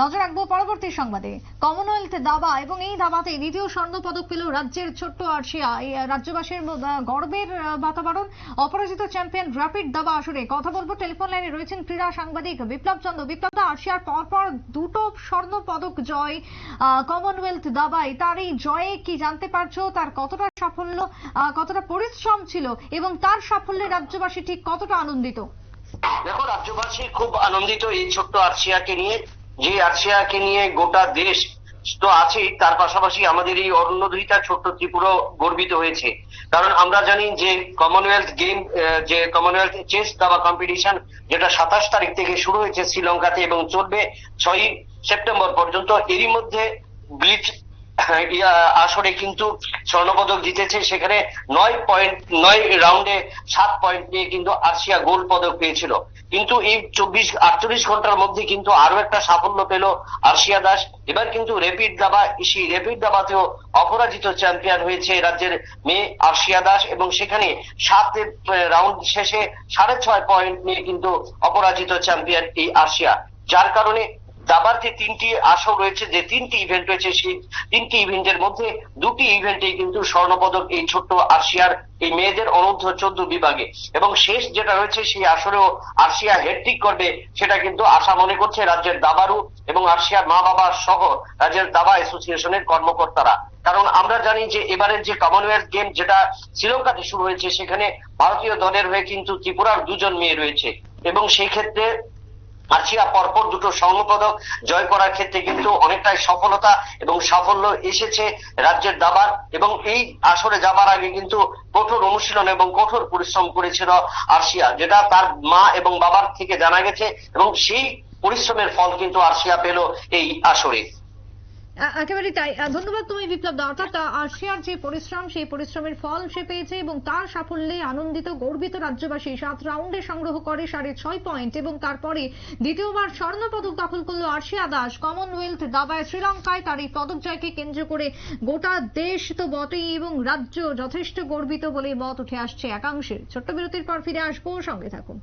নজর রাখব পরবর্তী সংবাদে। কমনওয়েলথ দাবা এবং এই দাবাতে দ্বিতীয় স্বর্ণ পদক পেল রাজ্যের ছোট্ট আর্শিয়া। রাজ্যবাসীর গর্বের বাতাবরণ। অপরাজিত চ্যাম্পিয়ন র্যাপিড দাবা আসরে কথা বলব। টেলিফোন লাইনে রয়েছেন ক্রীড়া সাংবাদিক বিপ্লব চন্দ্র। বিপ্লব দা, আর্শিয়ার পরপর দুটো স্বর্ণ পদক জয় কমনওয়েলথ দাবায় তার এই জয়ে কি জানতে পারছ? তার কতটা সাফল্য কতটা পরিশ্রম ছিল এবং তার সাফল্যে রাজ্যবাসী ঠিক কতটা আনন্দিত? দেখো, রাজ্যবাসী খুব আনন্দিত এই ছোট্ট আর্শিয়াকে নিয়ে। যে আসিয়াকে নিয়ে গোটা দেশ তো আছেই তার পাশাপাশি আমাদের এই অরণ্যদুহিতা ছোট্ট ত্রিপুরা গর্বিত হয়েছে। কারণ আমরা জানি যে কমনওয়েলথ গেম যে কমনওয়েলথ চেস দাবা কম্পিটিশন যেটা সাতাশ তারিখ থেকে শুরু হয়েছে শ্রীলঙ্কাতে এবং চলবে ছয়ই সেপ্টেম্বর পর্যন্ত, এরই মধ্যে ব্লিচ আসরে কিন্তু স্বর্ণপদক জিতেছে। সেখানে নয় পয়েন্ট নয় রাউন্ডে সাত পয়েন্ট নিয়ে কিন্তু আর্শিয়া গোল্ড পদক পেয়েছিল। কিন্তু এই চব্বিশ, আটচল্লিশ ঘণ্টার মধ্যে কিন্তু আরও একটা সাফল্য পেল আর্শিয়া দাস। এবার কিন্তু রেপিড দাবা সেই রেপিড দাবাতেও অপরাজিত চ্যাম্পিয়ন হয়েছে রাজ্যের মেয়ে আর্শিয়া দাস এবং সেখানে সাত রাউন্ড শেষে সাড়ে ছয় পয়েন্ট নিয়ে কিন্তু অপরাজিত চ্যাম্পিয়ন এই আর্শিয়া। যার কারণে দাবার যে তিনটি আসর রয়েছে, যে তিনটি ইভেন্ট রয়েছে, সেই তিনটি ইভেন্টের মধ্যে দুটি ইভেন্টে কিন্তু স্বর্ণপদক এই ছোট্ট আর্শিয়ার, এই মেয়েদের অনূর্ধ্ব চোদ্দ বিভাগে। এবং শেষ যেটা রয়েছে, সেই আসরেও আর্শিয়া হেডট্রিক করবে, সেটা কিন্তু আশা মনে করছে রাজ্যের দাবারু এবং আর্শিয়ার মা বাবা সহ রাজ্যের দাবা অ্যাসোসিয়েশনের কর্মকর্তারা। কারণ আমরা জানি যে এবারের যে কমনওয়েলথ গেম যেটা শ্রীলঙ্কাতে শুরু হয়েছে, সেখানে ভারতীয় দলের হয়ে কিন্তু ত্রিপুরার দুজন মেয়ে রয়েছে। এবং সেই ক্ষেত্রে আর্চিয়া পরপর দুটো স্বর্ণপদক জয় করার ক্ষেত্রে কিন্তু অনেকটাই সফলতা এবং সাফল্য এসেছে রাজ্যের দাবার এবং এই আসরে যাবার আগে কিন্তু কঠোর অনুশীলন এবং কঠোর পরিশ্রম করেছিল আর্শিয়া, যেটা তার মা এবং বাবার থেকে জানা গেছে এবং সেই পরিশ্রমের ফল কিন্তু আর্শিয়া পেল এই আসরে। এ- একেবারেই তাই। ধন্যবাদ তুমি বিপ্লব দা। অর্থাৎ আহ, আর্শিয়ার যে পরিশ্রম সেই পরিশ্রমের ফল সে পেয়েছে এবং তার সাফল্যে আনন্দিত গর্বিত রাজ্যবাসী সাত রাউন্ডে সংগ্রহ করে সাড়ে ছয় পয়েন্ট এবং তারপরে দ্বিতীয়বার স্বর্ণ পদক দখল করল আর্শিয়া দাস। কমনওয়েলথ দাবায় শ্রীলঙ্কায় তার এই পদক জয়কে কেন্দ্র করে গোটা দেশ তো বটেই এবং রাজ্য যথেষ্ট গর্বিত বলে মত উঠে আসছে একাংশের ছোট্ট বিরতির পর ফিরে আসব। সঙ্গে থাকুন।